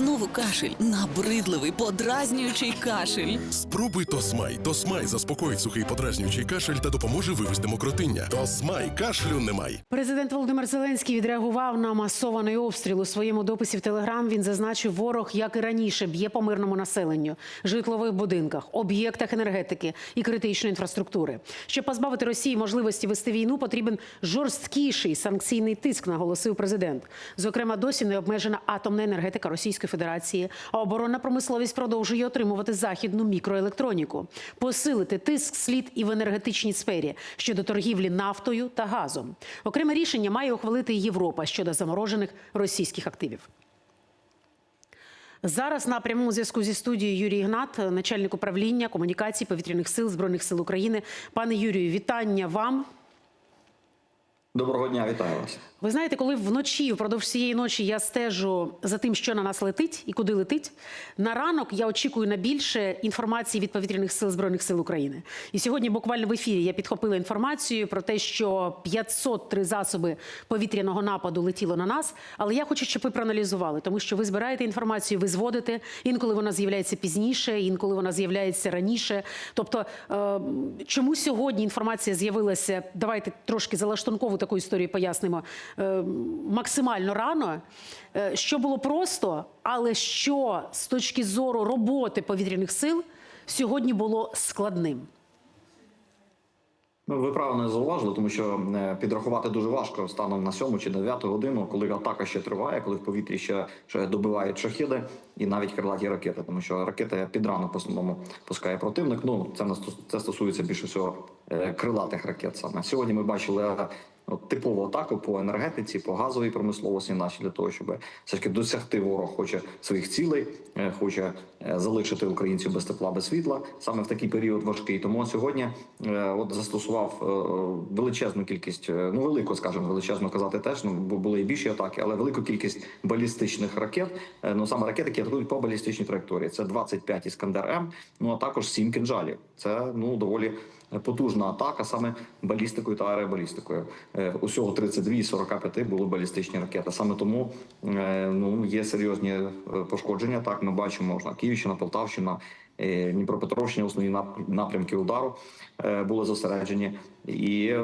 Знову кашель, набридливий, подразнюючий кашель. Спробуй Тосмай. Тосмай заспокоїть сухий подразнюючий кашель та допоможе вивести мокротиння. Тосмай кашлю немає. Президент Володимир Зеленський відреагував на масований обстріл у своєму дописі в Телеграм. Він зазначив, ворог, як і раніше, б'є по мирному населенню, житлових будинках, об'єктах енергетики і критичної інфраструктури. Щоб позбавити Росії можливості вести війну, потрібен жорсткіший санкційний тиск, наголосив президент. Зокрема, досі не обмежена атомна енергетика Російської Федерації, а оборонна промисловість продовжує отримувати західну мікроелектроніку. Посилити тиск слід і в енергетичній сфері щодо торгівлі нафтою та газом. Окреме рішення має ухвалити Європа щодо заморожених російських активів. Зараз на прямому зв'язку зі студією Юрій Ігнат, начальник управління комунікацій повітряних сил збройних сил України. Пане Юрію, вітання вам. Доброго дня, вітаю вас. Ви знаєте, коли вночі, впродовж цієї ночі, я стежу за тим, що на нас летить і куди летить. На ранок я очікую на більше інформації від повітряних сил збройних сил України. І сьогодні, буквально в ефірі, я підхопила інформацію про те, що 503 засоби повітряного нападу летіло на нас. Але я хочу, щоб ви проаналізували, тому що ви збираєте інформацію, ви зводите. Інколи вона з'являється пізніше, інколи вона з'являється раніше. Тобто, е, чому сьогодні інформація з'явилася? Давайте трошки залаштункову таку історію пояснимо е, максимально рано. Е, Що було просто, але що з точки зору роботи повітряних сил сьогодні було складним. Ну, ви правильно зауважили, тому що е, підрахувати дуже важко станом на сьому чи дев'яту годину, коли атака ще триває, коли в повітрі ще, ще добивають шахіди і навіть крилаті ракети, тому що ракети під ранок в основному пускає противник. Ну це це стосується більше всього крилатих ракет. Саме сьогодні ми бачили. От, типову атаку по енергетиці, по газовій промисловості, наші для того, щоб все ж таки досягти ворог хоче своїх цілей, е, хоче е, залишити українців без тепла, без світла саме в такий період важкий. Тому сьогодні е, от застосував величезну кількість, ну велику, скажімо, величезно казати теж. Ну бо були і більші атаки, але велику кількість балістичних ракет. Ну саме ракети, які атакують по балістичній траєкторії. Це 25 іскандер М, ну а також 7 кинжалів. Це ну доволі потужна атака саме балістикою та аеробалістикою. Е, Усього 32 і 45 були балістичні ракети. Саме тому е, ну є серйозні е, пошкодження. Так ми бачимо на Київщина, Полтавщина. Дніпропетровщина, основні напрямки удару були зосереджені, і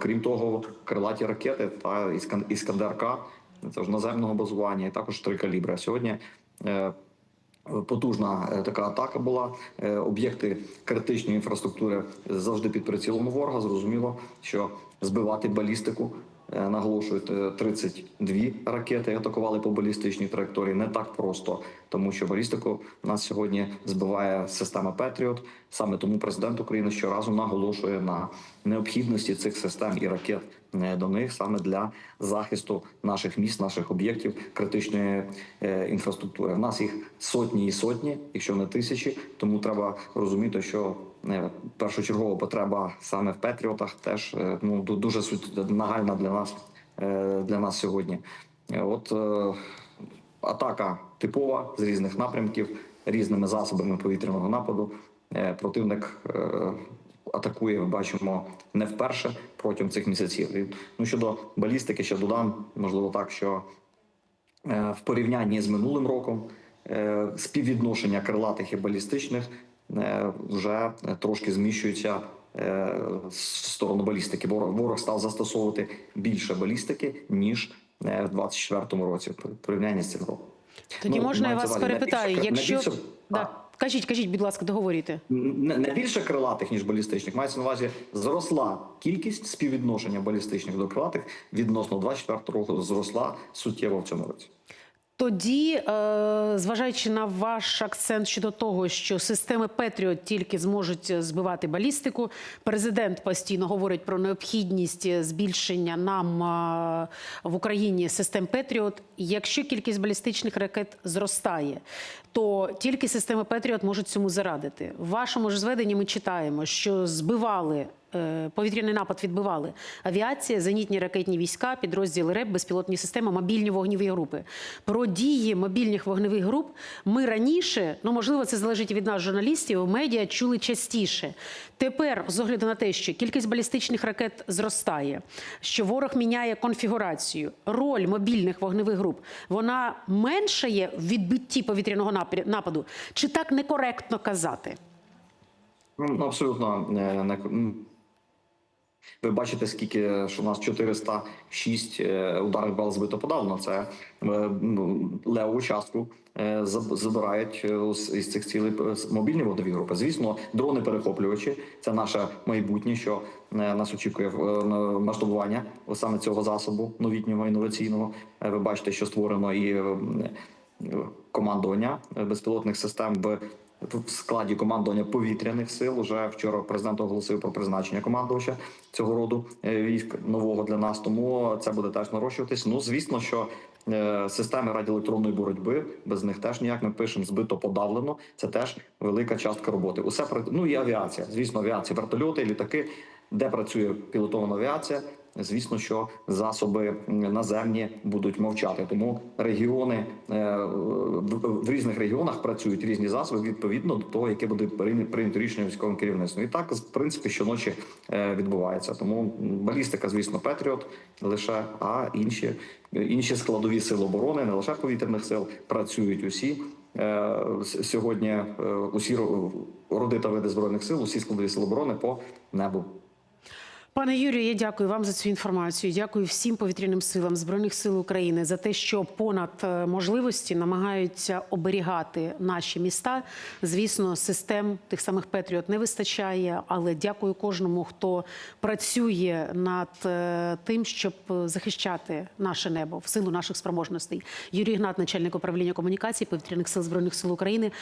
крім того, крилаті ракети та «Іскан- іскандер-К, це ж наземного базування, і також три калібри. Сьогодні Потужна е, така атака була. Е, Об'єкти критичної інфраструктури завжди під прицілом ворога. Зрозуміло, що збивати балістику. е, Наголошують е, 32 ракети атакували по балістичній траєкторії. Не так просто, тому що балістику нас сьогодні збиває система Петріот. Саме тому президент України щоразу наголошує на необхідності цих систем і ракет е, до них саме для захисту наших міст, наших об'єктів критичної е, інфраструктури. В нас їх сотні і сотні, якщо не тисячі. Тому треба розуміти, що е, першочергова потреба саме в Петріотах теж ну дуже нагальна для нас для нас сьогодні. От атака типова з різних напрямків, різними засобами повітряного нападу. Противник е, атакує, бачимо, не вперше протягом цих місяців. І, Ну щодо балістики, ще додам, можливо, так, що е, в порівнянні з минулим роком е, співвідношення крилатих і балістичних е, вже трошки зміщується е, в сторону балістики. Ворог, ворог став застосовувати більше балістики ніж е, в 24-му році в порівнянні з цим роком. Тоді Ну, можна я вас перепитаю, якщо найбільше- да. Кажіть, кажіть, будь ласка, договорюйте. не більше крилатих ніж балістичних. Мається на увазі зросла кількість співвідношення балістичних до крилатих відносно 24 року зросла суттєво в цьому році. Тоді, е, зважаючи на ваш акцент щодо того, що системи Петріот тільки зможуть збивати балістику, президент постійно говорить про необхідність збільшення нам е, в Україні систем Петріот. Якщо кількість балістичних ракет зростає, то тільки системи Петріот можуть цьому зарадити. В вашому ж зведенні ми читаємо, що збивали е, повітряний напад відбивали авіація, зенітні ракетні війська, підрозділи РЕБ, безпілотні системи, мобільні вогневі групи. Про дії мобільних вогневих груп ми раніше, ну можливо, це залежить від нас, журналістів, медіа чули частіше. Тепер, з огляду на те, що кількість балістичних ракет зростає, що ворог міняє конфігурацію, роль мобільних вогневих груп вона меншає в відбитті повітряного нападу, чи так некоректно казати? Ну, абсолютно не, не. Ви бачите, скільки що у нас 406 е, ударних бал збито подавно. Це е, леву частку е, забирають із цих цілей мобільні вогневі групи. Звісно, дрони перехоплювачі це наше майбутнє, що нас очікує масштабування саме цього засобу новітнього інноваційного. Ви бачите, що створено і командування безпілотних систем в в складі командування повітряних сил. Уже вчора президент оголосив про призначення командувача цього роду е, військ нового для нас. Тому це буде теж нарощуватись. Ну звісно, що е, системи радіоелектронної боротьби без них теж ніяк ми пишемо збито подавлено. Це теж велика частка роботи. Усе ну і авіація. Звісно, авіація, вертольоти, літаки, де працює пілотована авіація. Звісно, що засоби наземні будуть мовчати. Тому регіони е, в різних регіонах працюють різні засоби відповідно до того, яке буде прийнято рішення військовим керівництвом. І так, в принципі, щоночі е, відбувається. Тому балістика, звісно, Петріот лише, а інші, інші складові сил оборони, не лише повітряних сил, працюють усі. Е, Сьогодні усі ро- роди та види збройних сил, усі складові сил оборони по небу. Пане Юрію, я дякую вам за цю інформацію. Дякую всім повітряним силам збройних сил України за те, що понад е, можливості намагаються оберігати наші міста. Звісно, систем тих самих Петріот не вистачає, але дякую кожному, хто працює над е, тим, щоб захищати наше небо в силу наших спроможностей. Юрій Гнат, начальник управління комунікацій повітряних сил збройних сил України.